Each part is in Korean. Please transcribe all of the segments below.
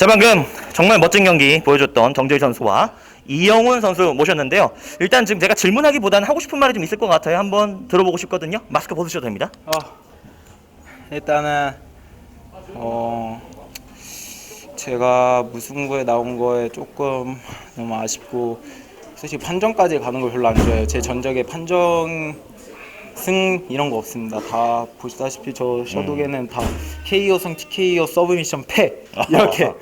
자 방금 정말 멋진 경기 보여줬던 정재희 선수와 이영훈 선수 모셨는데요. 일단 지금 제가 질문하기보다는 하고 싶은 말이 좀 있을 것 같아요. 한번 들어보고 싶거든요. 마스크 벗으셔도 됩니다. 어, 일단은 어 제가 무승부에 나온 거에 조금 너무 아쉽고 솔직히 판정까지 가는 걸 별로 안 좋아해요. 제 전적에 판정 승 이런 거 없습니다. 다 보시다시피 저 셔도계는 다 KO 성 TKO 서브미션 패 이렇게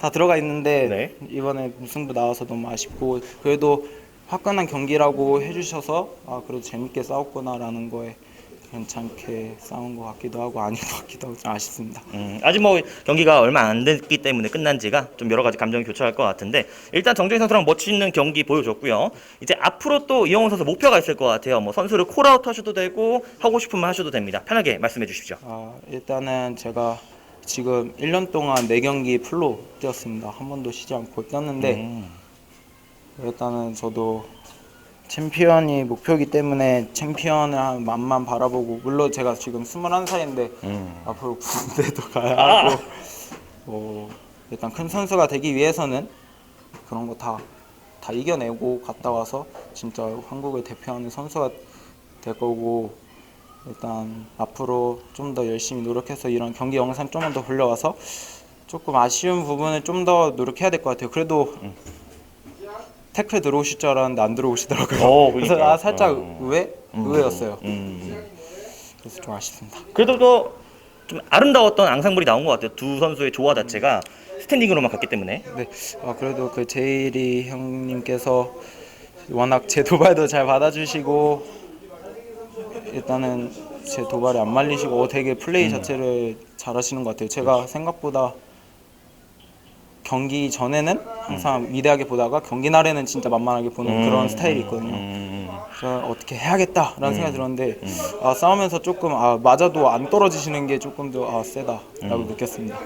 다 들어가 있는데 네. 이번에 무승부 나와서 너무 아쉽고 그래도 화끈한 경기라고 해주셔서 아 그래도 재밌게 싸웠구나라는 거에 괜찮게 싸운 것 같기도 하고 아닌 것 같기도 하고 좀 아쉽습니다. 음, 아직 뭐 경기가 얼마 안 됐기 때문에 끝난 지가 좀 여러 가지 감정이 교차할 것 같은데 일단 정재희 선수랑 멋있는 경기 보여줬고요. 이제 앞으로 또 이영훈 선수 목표가 있을 것 같아요. 뭐 선수를 콜아웃 하셔도 되고 하고 싶으면 하셔도 됩니다. 편하게 말씀해 주십시오. 아, 일단은 제가 지금 1년 동안 4경기 풀로 뛰었습니다. 한 번도 쉬지 않고 뛰었는데 음. 일단은 저도 챔피언이 목표이기 때문에 챔피언을 한 맛만 바라보고 물론 제가 지금 21살인데 음. 앞으로 군대도 가야 아. 하고 뭐 일단 큰 선수가 되기 위해서는 그런 거 다 다 이겨내고 갔다 와서 진짜 한국을 대표하는 선수가 될 거고 일단 앞으로 좀 더 열심히 노력해서 이런 경기 영상 좀만 더 올려와서 조금 아쉬운 부분을 좀 더 노력해야 될 것 같아요. 그래도 태클 들어오실 줄 알았는데 안 들어오시더라고요. 어, 그래서 그러니까요. 아 살짝 어. 의외 의외였어요. 음. 그래서 좀 아쉽습니다. 그래도 또 좀 아름다웠던 앙상블이 나온 것 같아요. 두 선수의 조화 자체가 스탠딩으로만 갔기 때문에. 네, 아, 그래도 그 제일이 형님께서 워낙 제 도발도 잘 받아주시고 일단은 제 도발이 안 말리시고 어, 되게 플레이 자체를 잘하시는 것 같아요. 제가 생각보다 경기 전에는 항상 위대하게 보다가 경기 날에는 진짜 만만하게 보는 그런 스타일이 있거든요. 음. 그래서 어떻게 해야겠다라는 생각이 들었는데 아, 싸우면서 조금 아, 맞아도 안 떨어지시는 게 조금 더 아, 세다라고 느꼈습니다.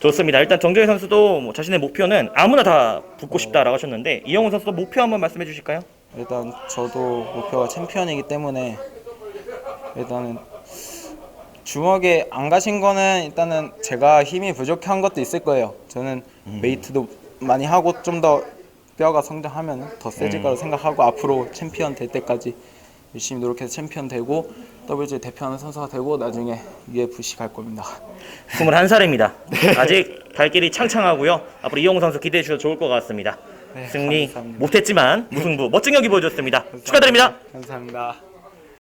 좋습니다. 일단 정재희 선수도 뭐 자신의 목표는 아무나 다 붙고 싶다라고 하셨는데 이영훈 선수도 목표 한번 말씀해 주실까요? 일단 저도 목표가 챔피언이기 때문에 일단은 주먹에 안 가신 거는 일단은 제가 힘이 부족한 것도 있을 거예요. 저는 웨이트도 많이 하고 좀 더 뼈가 성장하면 더 세질 거라고 생각하고 앞으로 챔피언 될 때까지 열심히 노력해서 챔피언 되고 WG 대표하는 선수가 되고 나중에 UFC 갈 겁니다. 21살입니다. 아직 갈 길이 창창하고요. 앞으로 이영훈 선수 기대해 주셔도 좋을 것 같습니다. 네, 승리 감사합니다. 못했지만 무승부 멋진 경기 보여줬습니다. 축하드립니다. 감사합니다.